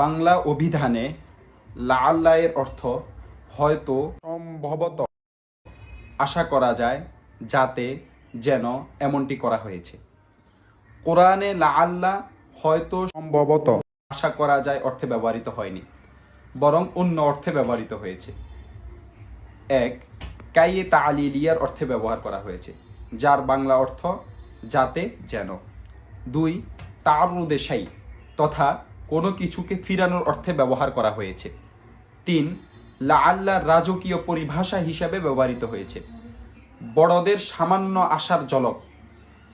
বাংলা অভিধানে লাআল্লায়ের অর্থ হয়তো সম্ভবত। আশা করা যায় যাতে যেন এমনটি করা হয়েছে। কোরআনে লাআল্লা হয়তো সম্ভবত আশা করা যায় অর্থে ব্যবহৃত হয়নি, বরং অন্য অর্থে ব্যবহৃত হয়েছে। এক, কাইয়ে তালিলিয়ার অর্থে ব্যবহার করা হয়েছে, যার বাংলা অর্থ যাতে যেন। দুই তারুদে তথা কোনো কিছুকে ফিরানোর অর্থে ব্যবহার করা হয়েছে। তিন লাআল্লাহ রাজকীয় পরিভাষা হিসাবে ব্যবহৃত হয়েছে। বড়দের সামান্য আশার জলক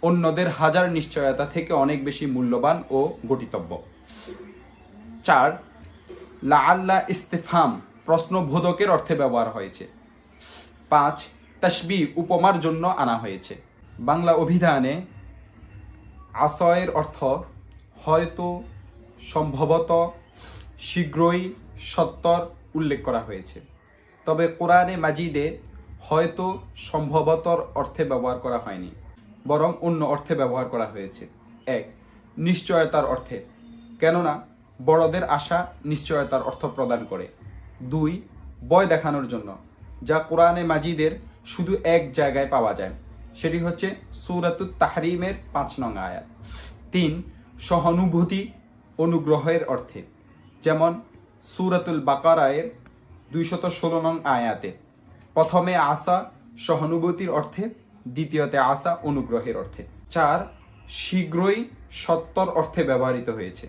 অন্যদের হাজার নিশ্চয়তা থেকে অনেক বেশি মূল্যবান ও গঠিতব্য চার, লাআল্লা ইস্তেফাম প্রশ্নবোধকের অর্থে ব্যবহার হয়েছে। পাঁচ তসবি উপমার জন্য আনা হয়েছে। বাংলা অভিধানে আশয়ের অর্থ, হয়তো সম্ভবত শীঘ্রই সত্তর উল্লেখ করা হয়েছে। তবে কোরআনে মাজিদে হয়তো সম্ভবতর অর্থে ব্যবহার করা হয়নি, বরং অন্য অর্থে ব্যবহার করা হয়েছে। এক, নিশ্চয়তার অর্থে। কেননা, বড়দের আশা নিশ্চয়তার অর্থ প্রদান করে। দুই বয় দেখানোর জন্য, যা কোরআনে মাজিদের শুধু এক জায়গায় পাওয়া যায়, সেটি হচ্ছে সুরাতুত তাহরিমের পাঁচ নং আয়াত। তিন, সহানুভূতি অনুগ্রহের অর্থে, যেমন সুরাতুল বাকারায়ের দুইশত ষোলো নং আয়াতে, প্রথমে আসা সহানুভূতির অর্থে, দ্বিতীয়তে আসা অনুগ্রহের অর্থে। চার, শীঘ্রই সত্তর অর্থে ব্যবহৃত হয়েছে।